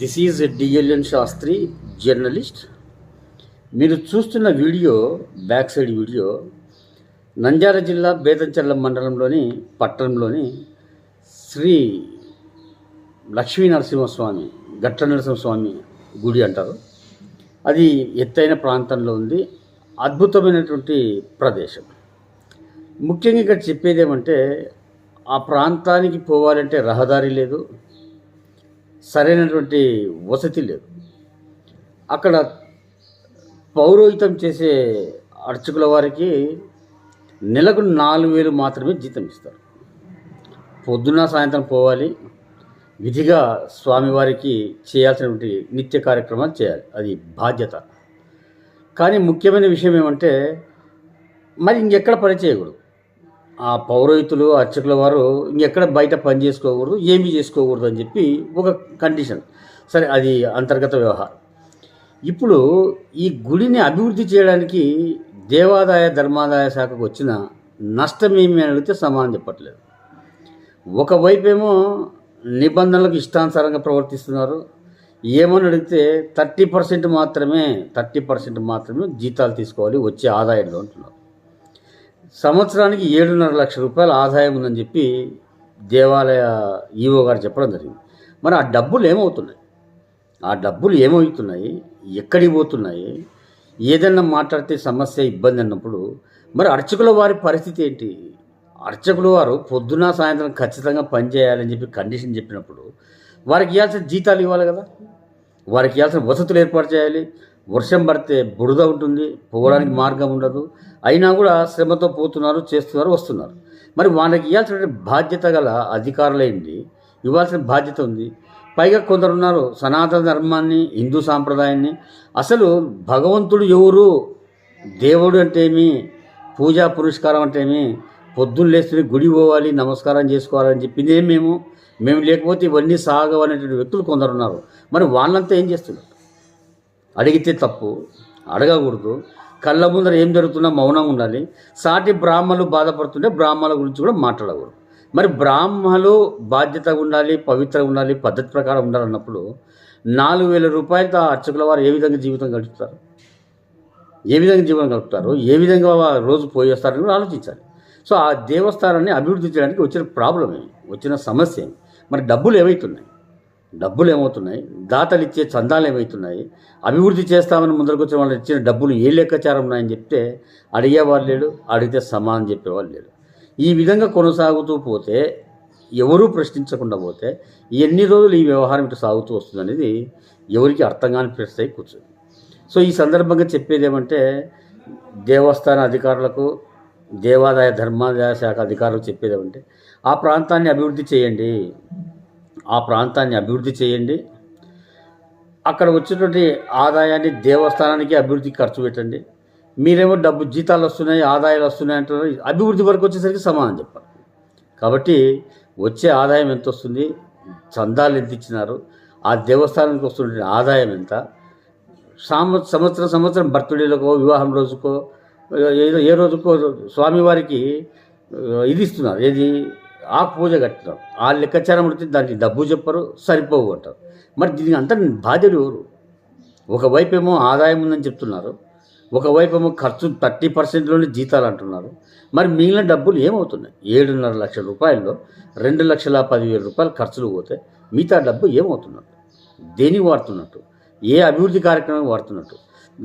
This is DLN Shastri journalist మీరు చూస్తున్న video back side video Nandyal జిల్లా బేతంచెర్ల మండలంలోని పట్టణంలోని శ్రీ లక్ష్మీ నరసింహస్వామి గట్ల నరసింహస్వామి గుడి అంటారు. అది ఎత్తైన ప్రాంతంలో ఉంది. అద్భుతమైనటువంటి ప్రదేశం. ముఖ్యంగా ఇక్కడ చెప్పేది ఏమంటే ఆ ప్రాంతానికి పోవాలంటే రహదారి లేదు. సరైనటువంటి వసతి లేదు. అక్కడ పౌరోహితం చేసే అర్చకుల వారికి నెలకు నాలుగు వేలు మాత్రమే జీతం ఇస్తారు. పొద్దున్న సాయంత్రం పోవాలి. విధిగా స్వామివారికి చేయాల్సినటువంటి నిత్య కార్యక్రమాలు చేయాలి. అది బాధ్యత. కానీ ముఖ్యమైన విషయం ఏమంటే మరి ఇంకెక్కడ పని చేయకూడదు? ఆ పౌరోహితులు అర్చకుల వారు ఇంకెక్కడ బయట పని చేసుకోకూడదు ఏమీ చేసుకోకూడదు అని చెప్పి ఒక కండిషన్ సరే అది అంతర్గత వ్యవహారం. ఇప్పుడు ఈ గుడిని అభివృద్ధి చేయడానికి దేవాదాయ ధర్మాదాయ శాఖకు వచ్చిన నష్టం ఏమి అని అడిగితే సమానం చెప్పట్లేదు. ఒకవైపేమో నిబంధనలకు ఇష్టానుసారంగా ప్రవర్తిస్తున్నారు. ఏమని అడిగితే థర్టీ పర్సెంట్ మాత్రమే థర్టీ పర్సెంట్ మాత్రమే జీతాలు తీసుకోవాలి వచ్చే ఆదాయంలో అంటున్నారు. సంవత్సరానికి ఏడున్నర లక్ష రూపాయల ఆదాయం ఉందని చెప్పి దేవాలయ ఈవో గారు చెప్పడం జరిగింది. మరి ఆ డబ్బులు ఏమవుతున్నాయి? ఆ డబ్బులు ఏమవుతున్నాయి? ఎక్కడికి పోతున్నాయి? ఏదన్నా మాట్లాడితే సమస్య ఇబ్బంది అన్నప్పుడు మరి అర్చకుల వారి పరిస్థితి ఏంటి? అర్చకుల వారు పొద్దున సాయంత్రం ఖచ్చితంగా పనిచేయాలని చెప్పి కండిషన్ చెప్పినప్పుడు వారికి ఇవ్వాల్సిన జీతాలు ఇవ్వాలి కదా? వారికి ఇవ్వాల్సిన వసతులు ఏర్పాటు చేయాలి. వర్షం పడితే బురద ఉంటుంది పోవడానికి మార్గం ఉండదు. అయినా కూడా శ్రమతో పోతున్నారు చేస్తున్నారు వస్తున్నారు. మరి వాళ్ళకి ఇవ్వాల్సిన బాధ్యత గల అధికారులేంటి ఇవ్వాల్సిన బాధ్యత ఉంది. పైగా కొందరు ఉన్నారు సనాతన ధర్మాన్ని హిందూ సాంప్రదాయాన్ని. అసలు భగవంతుడు ఎవరు? దేవుడు అంటే ఏమి? పూజా పురస్కారం అంటే ఏమి? పొద్దున్న లేస్తే గుడి పోవాలి నమస్కారం చేసుకోవాలని చెప్పింది ఏం మేము? మేము లేకపోతే ఇవన్నీ సాగవు అనేటువంటి వ్యక్తులు కొందరు ఉన్నారు. మరి వాళ్ళంతా ఏం చేస్తున్నారు? అడిగితే తప్పు అడగకూడదు. కళ్ళ ముందర ఏం జరుగుతున్నా మౌనంగా ఉండాలి. సాటి బ్రాహ్మలు బాధపడుతుంటే బ్రాహ్మణుల గురించి కూడా మాట్లాడకూడదు. మరి బ్రాహ్మలు బాధ్యతగా ఉండాలి పవిత్రంగా ఉండాలి పద్ధతి ప్రకారం ఉండాలన్నప్పుడు నాలుగు వేల రూపాయలతో ఆ అర్చకుల వారు ఏ విధంగా జీవితం గడుపుతారు? ఏ విధంగా జీవనం గడుపుతారు? ఏ విధంగా రోజు పోయేస్తారని కూడా ఆలోచించాలి. సో ఆ దేవస్థానాన్ని అభివృద్ధి చేయడానికి వచ్చిన ప్రాబ్లం ఏమి? వచ్చిన సమస్య ఏమి? మరి డబ్బులు ఏమవుతున్నాయి డబ్బులు ఏమవుతున్నాయి దాతలు ఇచ్చే చందాలు ఏమవుతున్నాయి అభివృద్ధి చేస్తామని ముందరకొచ్చిన వాళ్ళు ఇచ్చిన డబ్బులు ఏ లెక్కాచారం ఉన్నాయని చెప్తే అడిగేవాడు లేడు అడిగితే సమానం చెప్పేవాళ్ళు లేడు ఈ విధంగా కొనసాగుతూ పోతే ఎవరూ ప్రశ్నించకుండా పోతే ఎన్ని రోజులు ఈ వ్యవహారం ఇటు సాగుతూ వస్తుంది అనేది ఎవరికి అర్థం కాని ప్రశ్న కూర్చుంది. సో ఈ సందర్భంగా చెప్పేది ఏమంటే దేవస్థాన అధికారులకు దేవాదాయ ధర్మాదాయ శాఖ అధికారులకు చెప్పేది ఏమంటే ఆ ప్రాంతాన్ని అభివృద్ధి చేయండి ఆ ప్రాంతాన్ని అభివృద్ధి చేయండి. అక్కడ వచ్చినటువంటి ఆదాయాన్ని దేవస్థానానికి అభివృద్ధికి ఖర్చు పెట్టండి. మీరేమో డబ్బు జీతాలు వస్తున్నాయి ఆదాయాలు వస్తున్నాయి అంటారు అభివృద్ధి వరకు వచ్చేసరికి సమానం చెప్పాలి. కాబట్టి వచ్చే ఆదాయం ఎంత వస్తుంది? చందాలు ఎంత ఇచ్చినారు? ఆ దేవస్థానానికి వస్తున్న ఆదాయం ఎంత? సామ సంవత్సరం సంవత్సరం బర్త్డేలకో వివాహం రోజుకో ఏదో ఏ రోజుకో స్వామివారికి ఇది ఇస్తున్నారు. ఏది? ఆ పూజ కట్టడం ఆ లెక్కాచారం ఉడితే దానికి డబ్బు చెప్పరు సరిపోవు అంటారు. మరి దీనికి అంత బాధ్యులు ఎవరు? ఒకవైపు ఏమో ఆదాయం ఉందని చెప్తున్నారు. ఒకవైపు ఏమో ఖర్చు థర్టీ పర్సెంట్లోనే జీతాలు అంటున్నారు మరి మిగిలిన డబ్బులు ఏమవుతున్నాయి? ఏడున్నర లక్షల రూపాయల్లో రెండు లక్షల పదివేల రూపాయలు ఖర్చులు పోతే మిగతా డబ్బు ఏమవుతున్నట్టు? దేనికి వాడుతున్నట్టు? ఏ అభివృద్ధి కార్యక్రమం వాడుతున్నట్టు?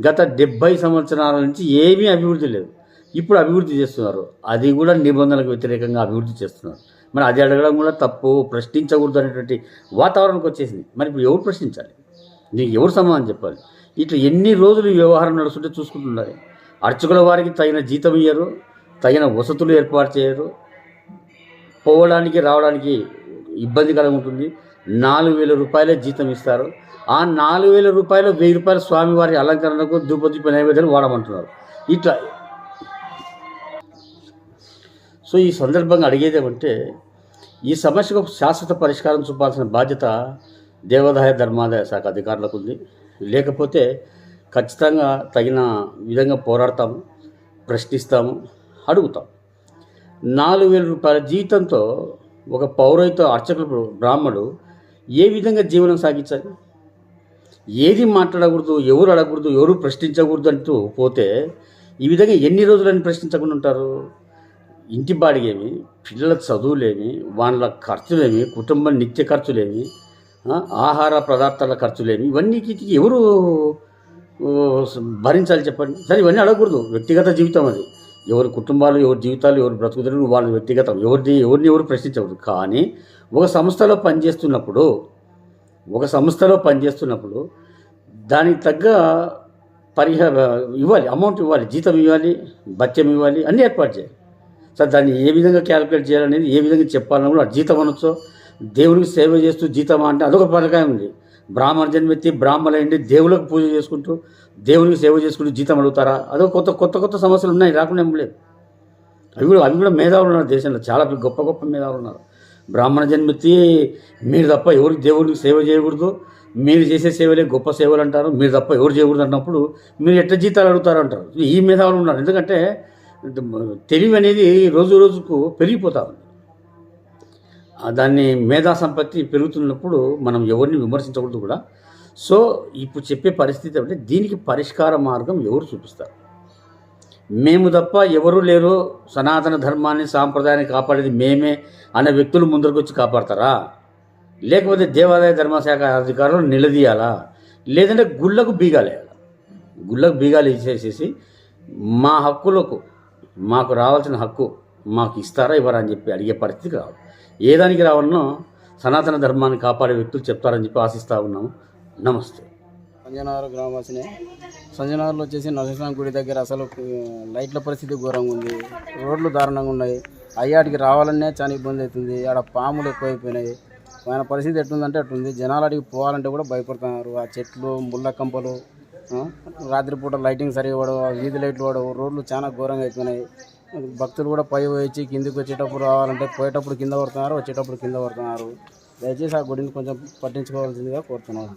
గత డెబ్బై సంవత్సరాల నుంచి ఏమీ అభివృద్ధి లేదు. ఇప్పుడు అభివృద్ధి చేస్తున్నారు. అది కూడా నిబంధనలకు వ్యతిరేకంగా అభివృద్ధి చేస్తున్నారు. మరి అది అడగడం కూడా తప్పు ప్రశ్నించకూడదు అనేటువంటి వాతావరణంకి వచ్చేసింది. మరి ఇప్పుడు ఎవరు ప్రశ్నించాలి? నీకు ఎవరు సమాధానం చెప్పాలి? ఇట్లా ఎన్ని రోజులు వ్యవహారం నడుస్తుంటే చూసుకుంటున్నారు. అర్చకుల వారికి తగిన జీతం ఇయ్యరు తగిన వసతులు ఏర్పాటు చేయరు. పోవడానికి రావడానికి ఇబ్బందికరంగా ఉంటుంది. నాలుగు వేల రూపాయలే జీతం ఇస్తారు. ఆ నాలుగు వేల రూపాయలు వెయ్యి రూపాయలు స్వామివారి అలంకరణకు ధూపదీప నైవేద్యాలు వాడమంటున్నారు. ఇట్లా సో ఈ సందర్భంగా అడిగేది ఏమంటే ఈ సమస్యకు శాశ్వత పరిష్కారం చూపాల్సిన బాధ్యత దేవాదాయ ధర్మాదాయ శాఖ అధికారులకు ఉంది. లేకపోతే ఖచ్చితంగా తగిన విధంగా పోరాడతాము ప్రశ్నిస్తాము అడుగుతాం నాలుగు వేల రూపాయల జీతంతో ఒక పౌరోహిత అర్చకులు బ్రాహ్మడు ఏ విధంగా జీవనం సాగించాలి ఏది మాట్లాడకూడదు ఎవరు అడగకూడదు ఎవరు ప్రశ్నించకూడదు అంటూ పోతే ఈ విధంగా ఎన్ని రోజులని ప్రశ్నించకుండా ఉంటారు? ఇంటి బాడిగేమి పిల్లల చదువులేమి వాళ్ళ ఖర్చులేమి కుటుంబం నిత్య ఖర్చులేమి ఆహార పదార్థాల ఖర్చులేమి ఇవన్నీ ఎవరు భరించాలి చెప్పండి? సరే ఇవన్నీ అడగకూడదు. వ్యక్తిగత జీవితం అది. ఎవరి కుటుంబాలు ఎవరి జీవితాలు ఎవరు బ్రతుకుతారు వాళ్ళ వ్యక్తిగతం. ఎవరిని ఎవరిని ఎవరు ప్రశ్నించకూడదు. కానీ ఒక సంస్థలో పనిచేస్తున్నప్పుడు ఒక సంస్థలో పనిచేస్తున్నప్పుడు దానికి తగ్గ పరిహార ఇవ్వాలి. అమౌంట్ ఇవ్వాలి. జీతం ఇవ్వాలి భత్యం ఇవ్వాలి అన్నీ ఏర్పాటు చేయాలి. సార్ దాన్ని ఏ విధంగా క్యాలిక్యులేట్ చేయాలనేది ఏ విధంగా చెప్పాలని కూడా జీతం అనొచ్చు. దేవునికి సేవ చేస్తూ జీతం అంటే అదొక పథకం ఉంది. బ్రాహ్మణ జన్మెత్తి బ్రాహ్మణులండి దేవులకు పూజ చేసుకుంటూ దేవునికి సేవ చేసుకుంటూ జీతం అడుగుతారా? అదొక కొత్త కొత్త కొత్త సమస్యలు ఉన్నాయి రాకుండా ఏం లేదు. అవి కూడా అవి కూడా మేధావులు ఉన్నారు దేశంలో. చాలా గొప్ప గొప్ప మేధావులు ఉన్నారు. బ్రాహ్మణ జన్మెత్తి మీరు తప్ప ఎవరికి దేవుడికి సేవ చేయకూడదు. మీరు చేసే సేవలే గొప్ప సేవలు అంటారు. మీరు తప్ప ఎవరు చేయకూడదు అన్నప్పుడు మీరు ఎట్లా జీతాలు అడుగుతారు అంటారు. ఈ మేధావులు ఉన్నారు. ఎందుకంటే తెలివి అనేది రోజు రోజుకు పెరిగిపోతూ ఉంది. దాన్ని మేధా సంపత్తి పెరుగుతున్నప్పుడు మనం ఎవరిని విమర్శించకూడదు కూడా. సో ఇప్పుడు చెప్పే పరిస్థితి అంటే దీనికి పరిష్కార మార్గం ఎవరు చూపిస్తారు? మేము తప్ప ఎవరు లేరు సనాతన ధర్మాన్ని సాంప్రదాయాన్ని కాపాడేది మేమే అనే వ్యక్తులు ముందరకు వచ్చి కాపాడతారా? లేకపోతే దేవాదాయ ధర్మశాఖ అధికారులు నిలదీయాలా? లేదంటే గుళ్ళకు బీగాలేయాలి? గుళ్ళకు బీగాలు ఇచ్చేసేసి మా హక్కులకు మాకు రావాల్సిన హక్కు మాకు ఇస్తారా ఇవ్వరా అని చెప్పి అడిగే పరిస్థితి కాదు ఏ దానికి రావాలనో సనాతన ధర్మాన్ని కాపాడే వ్యక్తులు చెప్తారని చెప్పి ఆశిస్తూ ఉన్నాము. నమస్తే. సంజనగర్ గ్రామవాసిని. సంజనగర్లో వచ్చేసి నరసింహ గుడి దగ్గర అసలు లైట్ల పరిస్థితి ఘోరంగా ఉంది. రోడ్లు దారుణంగా ఉన్నాయి. అయ్యాటికి రావాలనే చాలా ఇబ్బంది అవుతుంది. ఆడ పాములు ఎక్కువైపోయినాయి. ఆయన పరిస్థితి ఎట్లుందంటే అట్లుంది. జనాలు అడిగి పోవాలంటే కూడా భయపడుతున్నారు. ఆ చెట్లు ముళ్ళ కంపలు రాత్రిపూట లైటింగ్ సరిగా పడవు ఆ వీధి లైట్లు పడవు రోడ్లు చాలా ఘోరంగా అయిపోయినాయి. భక్తులు కూడా పై వచ్చి కిందికి వచ్చేటప్పుడు రావాలంటే పోయేటప్పుడు కింద పడుతున్నారు వచ్చేటప్పుడు కింద పడుతున్నారు. దయచేసి ఆ గుడిని కొంచెం పట్టించుకోవాల్సిందిగా కోరుతున్నాను.